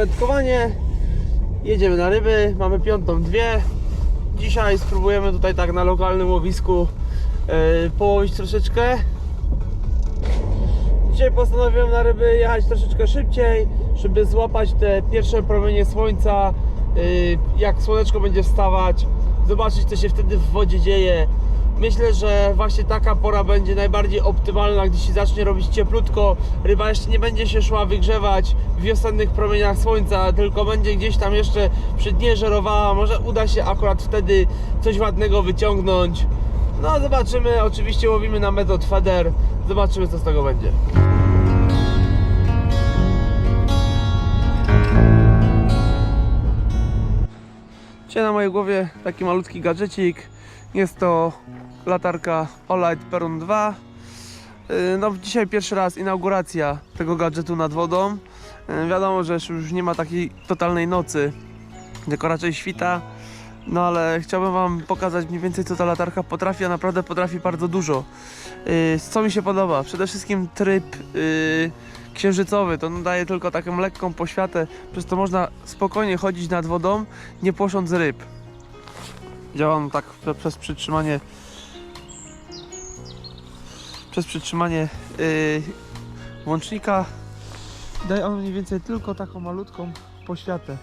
Wędkowanie. Jedziemy na ryby, mamy piątą dwie. Dzisiaj spróbujemy tutaj tak na lokalnym łowisku yy, połowić troszeczkę. Dzisiaj postanowiłem na ryby jechać troszeczkę szybciej, żeby złapać te pierwsze promienie słońca, yy, jak słoneczko będzie wstawać, zobaczyć co się wtedy w wodzie dzieje. Myślę, że właśnie taka pora będzie najbardziej optymalna, gdy się zacznie robić cieplutko. Ryba jeszcze nie będzie się szła wygrzewać w wiosennych promieniach słońca, tylko będzie gdzieś tam jeszcze przy dnie żerowała. Może uda się akurat wtedy coś ładnego wyciągnąć. No zobaczymy, oczywiście łowimy na metod feder. Zobaczymy co z tego będzie. Dzisiaj na mojej głowie taki malutki gadżecik. Jest to latarka Olight Perun 2. Yy, No dzisiaj pierwszy raz inauguracja tego gadżetu nad wodą. Yy, Wiadomo, że już nie ma takiej totalnej nocy, tylko raczej świta. No ale chciałbym Wam pokazać mniej więcej co ta latarka potrafi, a naprawdę potrafi bardzo dużo. Yy, Co mi się podoba? Przede wszystkim tryb księżycowy, to daje tylko taką lekką poświatę, przez to można spokojnie chodzić nad wodą, nie płosząc ryb. Działa on tak prze- przez przytrzymanie przez przytrzymanie yy, łącznika. Daje on mniej więcej tylko taką malutką poświatę.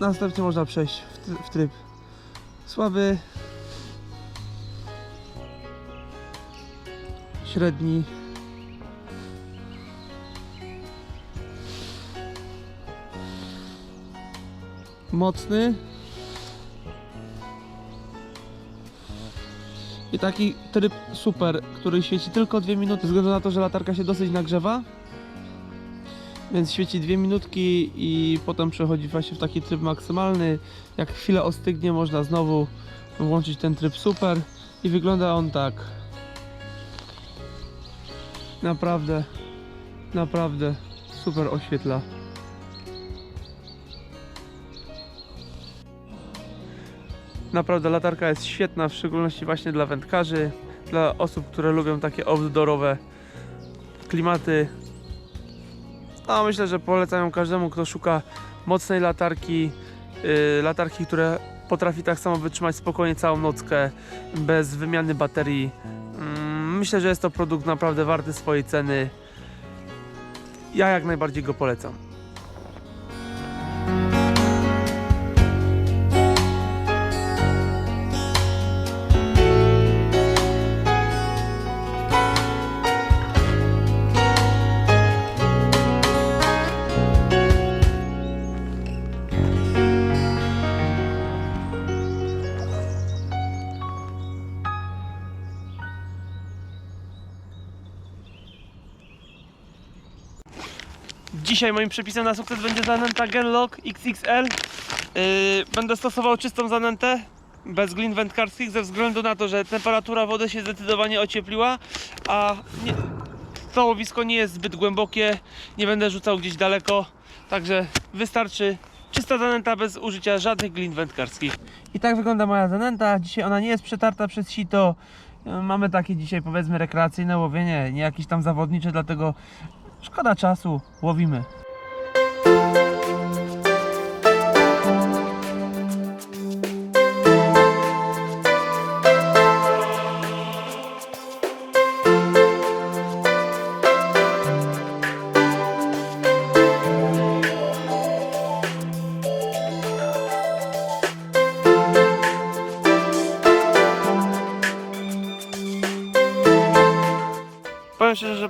Następnie można przejść w tryb słaby, średni, mocny i taki tryb super, który świeci tylko 2 minuty, ze względu na to, że latarka się dosyć nagrzewa. Więc świeci 2 minutki i potem przechodzi właśnie w taki tryb maksymalny. Jak chwilę ostygnie, można znowu włączyć ten tryb super i wygląda on tak. Naprawdę, naprawdę super oświetla. Naprawdę latarka jest świetna, w szczególności właśnie dla wędkarzy, dla osób, które lubią takie outdoorowe klimaty. A myślę, że polecają każdemu, kto szuka mocnej latarki, yy, latarki, które potrafi tak samo wytrzymać spokojnie całą nockę, bez wymiany baterii. Mm, myślę, że jest to produkt naprawdę warty swojej ceny. Ja jak najbardziej go polecam. Dzisiaj moim przepisem na sukces będzie zanęta Genlock XXL. Yy, będę stosował czystą zanętę, bez glin wędkarskich, ze względu na to, że temperatura wody się zdecydowanie ociepliła, a nie, to łowisko nie jest zbyt głębokie, nie będę rzucał gdzieś daleko, także wystarczy czysta zanęta bez użycia żadnych glin wędkarskich. I tak wygląda moja zanęta. Dzisiaj ona nie jest przetarta przez sito. Yy, Mamy takie dzisiaj powiedzmy rekreacyjne łowienie, nie jakieś tam zawodnicze, dlatego Szkoda czasu, łowimy.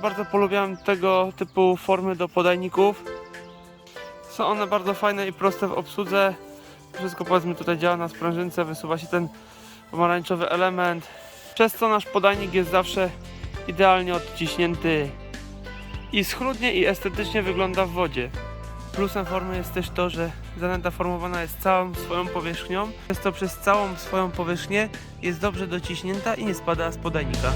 Bardzo polubiałem tego typu formy do podajników. Są one bardzo fajne i proste w obsłudze. Wszystko powiedzmy tutaj działa na sprężynce, wysuwa się ten pomarańczowy element. Przez co nasz podajnik jest zawsze idealnie odciśnięty i schludnie i estetycznie wygląda w wodzie. Plusem formy jest też to, że zanęta formowana jest całą swoją powierzchnią, przez to przez całą swoją powierzchnię jest dobrze dociśnięta i nie spada z podajnika.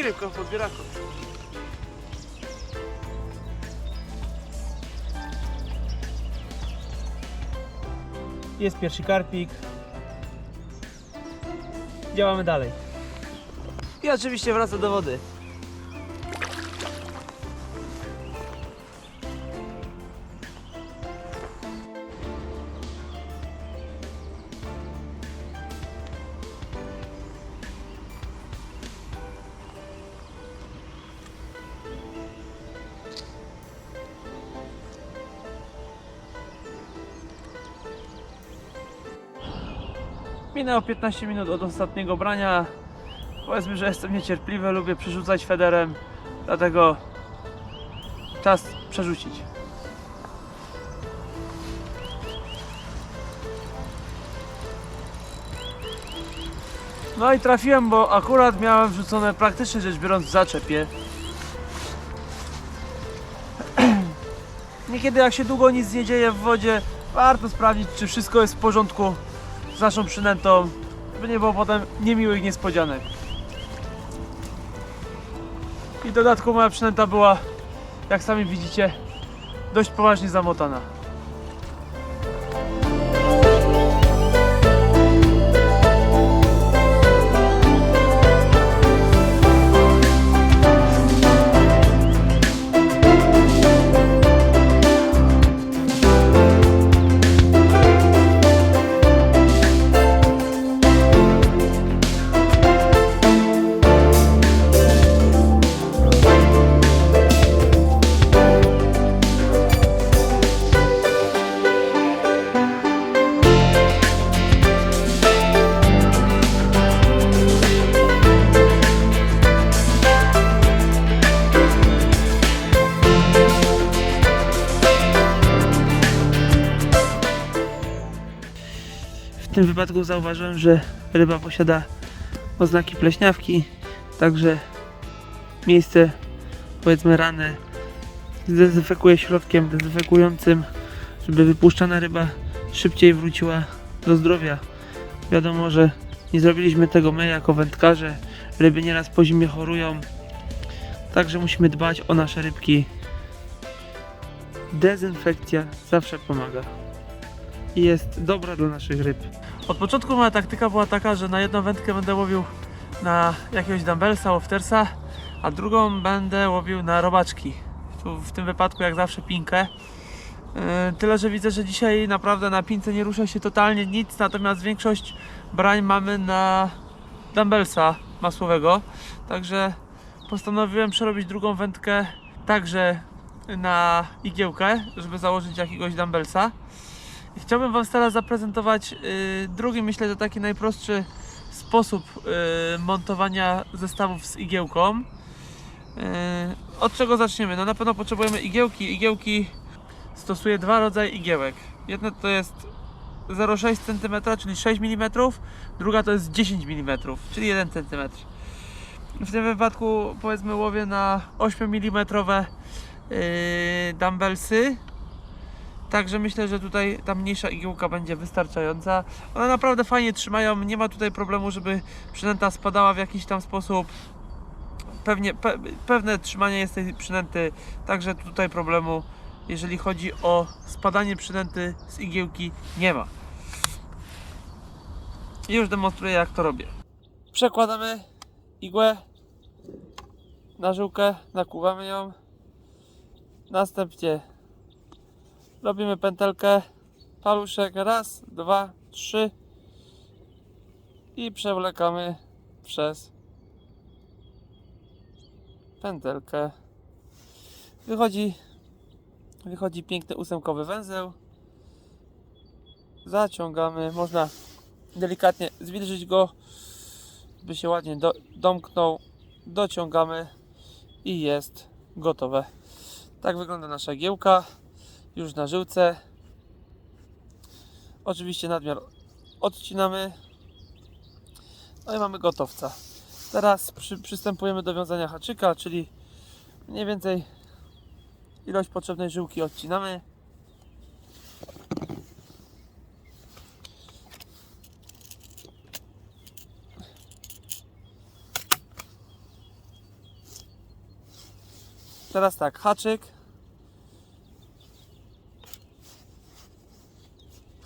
I rybka w podbieraku. Jest pierwszy karpik. Działamy dalej. I oczywiście wraca do wody. Minęło 15 minut od ostatniego brania. Powiedzmy, że jestem niecierpliwy, lubię przerzucać federem, dlatego czas przerzucić. No i trafiłem, bo akurat miałem wrzucone praktycznie rzecz biorąc w zaczepie. Niekiedy jak się długo nic nie dzieje w wodzie, warto sprawdzić czy wszystko jest w porządku z naszą przynętą, żeby nie było potem niemiłych niespodzianek. I w dodatku moja przynęta była, jak sami widzicie, dość poważnie zamotana. Tym wypadku zauważyłem, że ryba posiada oznaki pleśniawki, także miejsce, powiedzmy ranę, zdezynfekuję środkiem dezynfekującym, żeby wypuszczana ryba szybciej wróciła do zdrowia. Wiadomo, że nie zrobiliśmy tego my jako wędkarze. Ryby nieraz po zimie chorują, także musimy dbać o nasze rybki. Dezynfekcja zawsze pomaga i jest dobra dla naszych ryb. Od początku moja taktyka była taka, że na jedną wędkę będę łowił na jakiegoś dumbbellsa, woftersa, a drugą będę łowił na robaczki. Tu w tym wypadku jak zawsze pinkę. Yy, Tyle, że widzę, że dzisiaj naprawdę na pince nie rusza się totalnie nic, natomiast większość brań mamy na dumbbellsa masłowego. Także postanowiłem przerobić drugą wędkę także na igiełkę, żeby założyć jakiegoś dumbbellsa. Chciałbym Wam teraz zaprezentować y, drugi, myślę, że taki najprostszy sposób y, montowania zestawów z igiełką. Y, od czego zaczniemy? No na pewno potrzebujemy igiełki. Igiełki stosuję dwa rodzaje igiełek. Jedna to jest 0,6 cm, czyli 6 mm, druga to jest 10 mm, czyli 1 cm. W tym wypadku powiedzmy łowię na 8 mm dumbbellsy Także myślę, że tutaj ta mniejsza igiełka będzie wystarczająca. One naprawdę fajnie trzymają, nie ma tutaj problemu, żeby przynęta spadała w jakiś tam sposób. Pewnie, pe, pewne trzymanie jest tej przynęty, także tutaj problemu, jeżeli chodzi o spadanie przynęty z igiełki, nie ma. Już demonstruję, jak to robię. Przekładamy igłę na żyłkę, nakłuwamy ją. Następnie Robimy pętelkę, paluszek, raz, dwa, trzy i przewlekamy przez pętelkę. Wychodzi, wychodzi piękny ósemkowy węzeł zaciągamy. Można delikatnie zwilżyć go, by się ładnie do, domknął. Dociągamy i jest gotowe. Tak wygląda nasza giełka. Już na żyłce. Oczywiście nadmiar odcinamy. No i mamy gotowca. Teraz przy, przystępujemy do wiązania haczyka, czyli mniej więcej ilość potrzebnej żyłki odcinamy. Teraz tak, haczyk.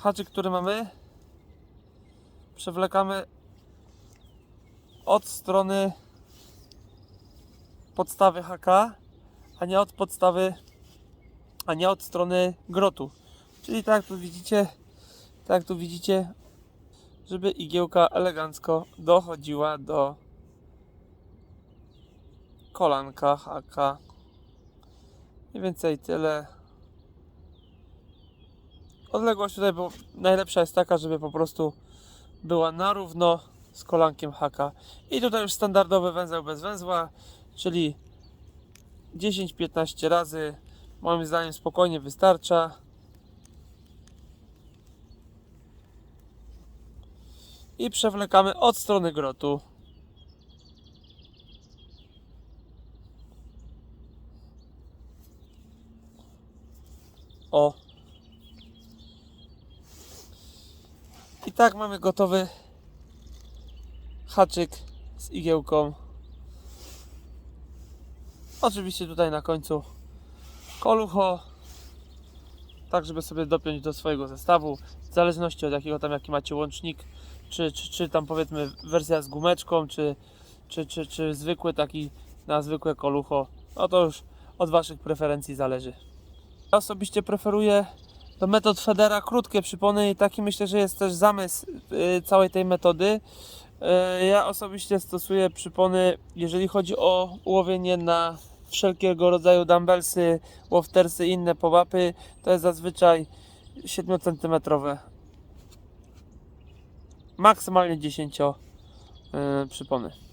Haczyk, który mamy, przewlekamy od strony podstawy haka, a nie od podstawy, a nie od strony grotu. Czyli tak tu widzicie, tak tu widzicie, żeby igiełka elegancko dochodziła do kolanka haka. Mniej więcej tyle. Odległość tutaj bo najlepsza jest taka, żeby po prostu była na równo z kolankiem haka. I tutaj już standardowy węzeł bez węzła, czyli 10-15 razy. Moim zdaniem spokojnie wystarcza. I przewlekamy od strony grotu. O. tak mamy gotowy haczyk z igiełką. Oczywiście tutaj na końcu kolucho, tak żeby sobie dopiąć do swojego zestawu, w zależności od jakiego tam jaki macie łącznik, czy, czy, czy tam powiedzmy wersja z gumeczką, czy, czy, czy, czy zwykły taki na zwykłe kolucho, no to już od Waszych preferencji zależy. Ja osobiście preferuję do metod Federa krótkie przypony i taki myślę, że jest też zamysł y, całej tej metody. Y, Ja osobiście stosuję przypony, jeżeli chodzi o łowienie na wszelkiego rodzaju dumbbellsy, waftersy i inne połapy, to jest zazwyczaj 7 cm. Maksymalnie 10 y, przypony.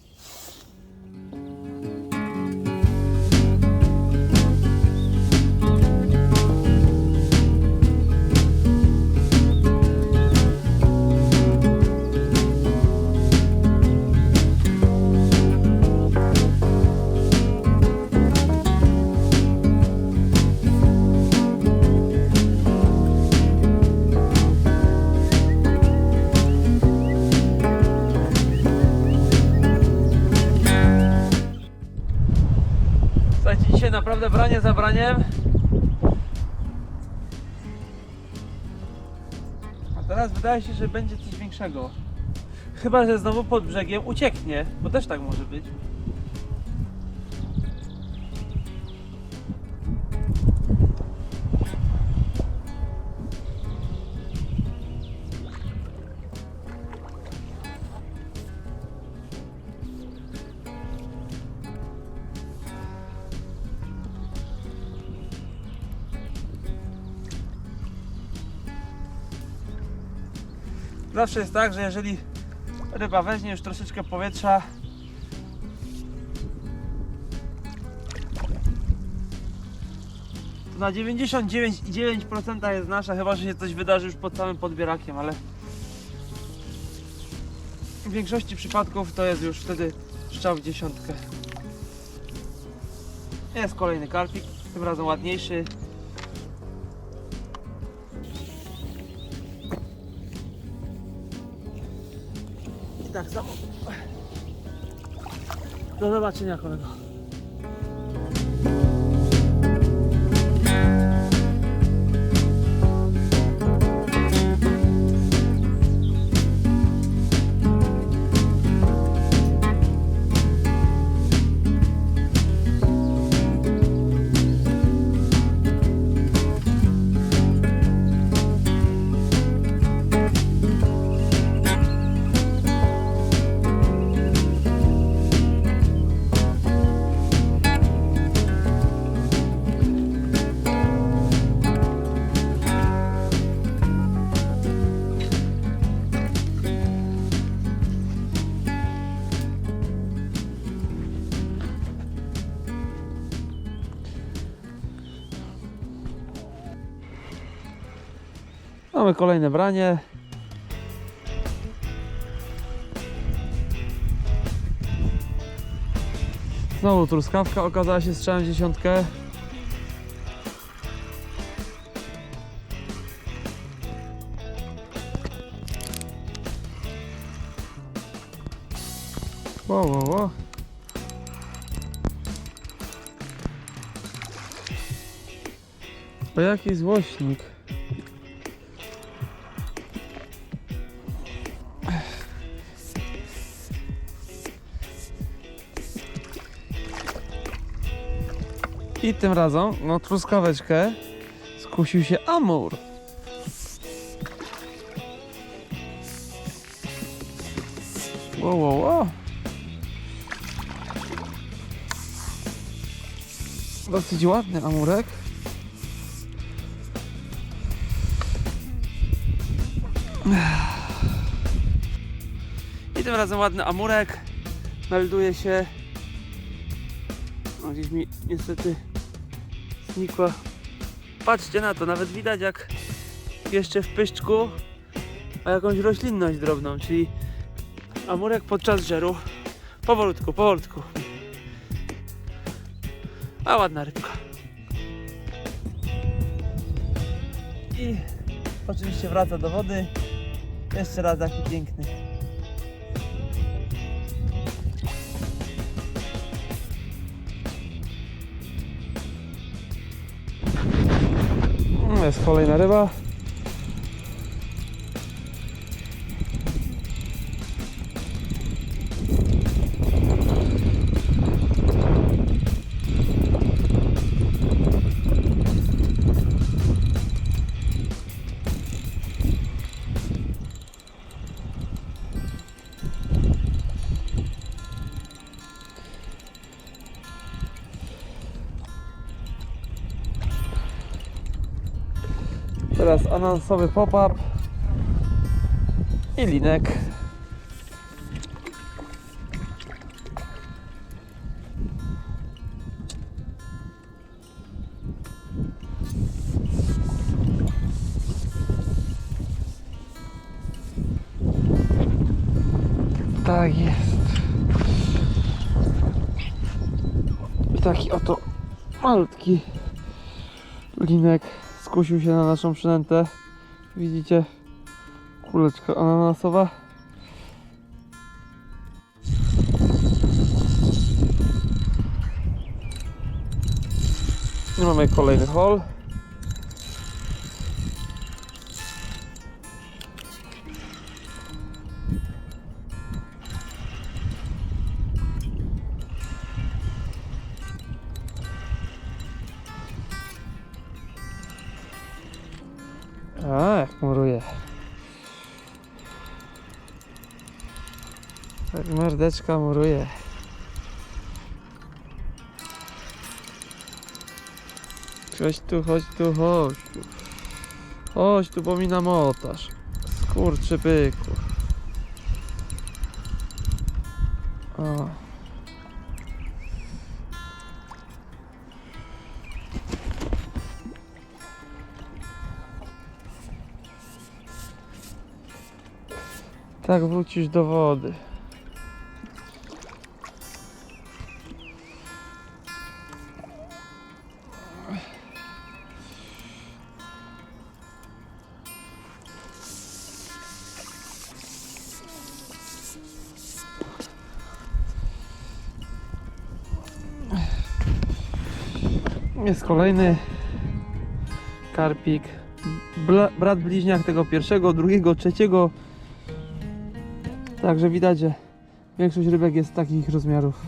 Branie za braniem. A teraz wydaje się, że będzie coś większego. Chyba, że znowu pod brzegiem ucieknie, bo też tak może być. Zawsze jest tak, że jeżeli ryba weźmie już troszeczkę powietrza, to na 99,9% jest nasza, chyba że się coś wydarzy już pod samym podbierakiem, ale w większości przypadków to jest już wtedy strzał w dziesiątkę. Jest kolejny karpik, tym razem ładniejszy. Tak samo. Do zobaczenia kolego. Mamy kolejne branie. Znowu truskawka okazała się strzałem dziesiątkę. Wow, wow, wow. O jaki złośnik. I tym razem, no truskaweczkę, skusił się Amur. Wow, wow, wow. Dosyć ładny amurek. I tym razem ładny amurek. Melduje się. No, gdzieś mi niestety znikła. Patrzcie na to, nawet widać jak jeszcze w pyszczku ma jakąś roślinność drobną, czyli amurek podczas żeru powolutku, powolutku. A ładna rybka. I oczywiście wraca do wody. Jeszcze raz taki piękny. Jest kolejna ryba. Teraz anansowy pop-up i linek. Tak jest. I taki oto malutki linek skusił się na naszą przynętę. Widzicie? Kuleczka ananasowa. I mamy kolejny hol. Mordeczka muruje. Chodź tu, chodź tu, chodź tu. Chodź tu, bo mi namotasz. Skurczy byku. O. Tak wrócisz do wody. Jest kolejny karpik. Bla, brat bliźniak tego pierwszego, drugiego, trzeciego. Także widać, że większość rybek jest takich rozmiarów.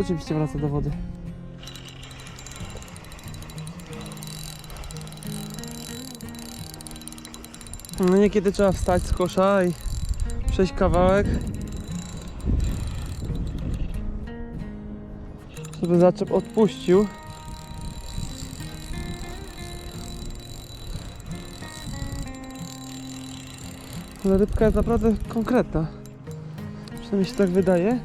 Oczywiście wraca do wody. No niekiedy trzeba wstać z kosza i przejść kawałek. Żeby zaczep odpuścił. Rybka jest naprawdę konkretna. Przynajmniej się tak wydaje.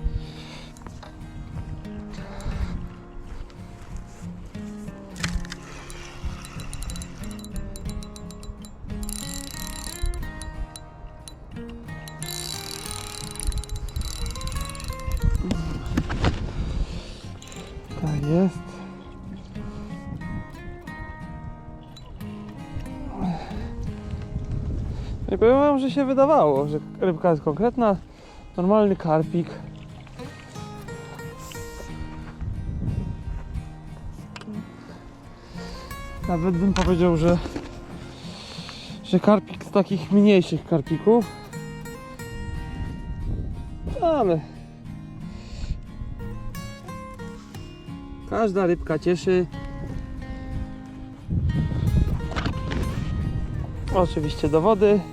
Się wydawało, że rybka jest konkretna, normalny karpik. Nawet bym powiedział, że, że karpik z takich mniejszych karpików. Ale każda rybka cieszy. Oczywiście do wody.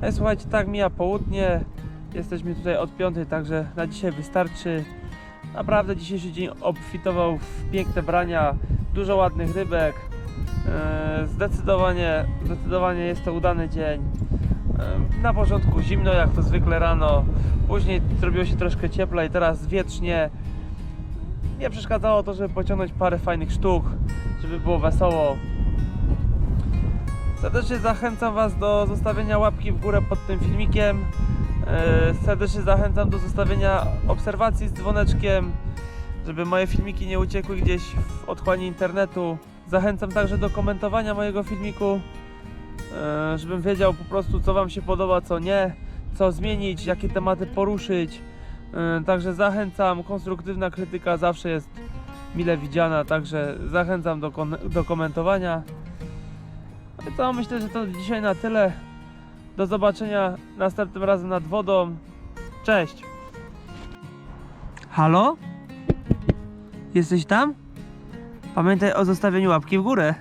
E, Słuchajcie, tak mija południe. Jesteśmy tutaj od piątej, także na dzisiaj wystarczy. Naprawdę dzisiejszy dzień obfitował w piękne brania, dużo ładnych rybek. E, Zdecydowanie, zdecydowanie jest to udany dzień. E, Na początku zimno, jak to zwykle rano. Później zrobiło się troszkę cieplej, teraz wietrznie. Nie przeszkadzało to, żeby pociągnąć parę fajnych sztuk, żeby było wesoło. Serdecznie zachęcam Was do zostawienia łapki w górę pod tym filmikiem. E, Serdecznie zachęcam do zostawienia obserwacji z dzwoneczkiem, żeby moje filmiki nie uciekły gdzieś w otchłani internetu. Zachęcam także do komentowania mojego filmiku, e, żebym wiedział po prostu co Wam się podoba, co nie, co zmienić, jakie tematy poruszyć. E, Także zachęcam, konstruktywna krytyka zawsze jest mile widziana, także zachęcam do, do komentowania. No co, myślę, że to dzisiaj na tyle. Do zobaczenia następnym razem nad wodą. Cześć! Halo? Jesteś tam? Pamiętaj o zostawieniu łapki w górę.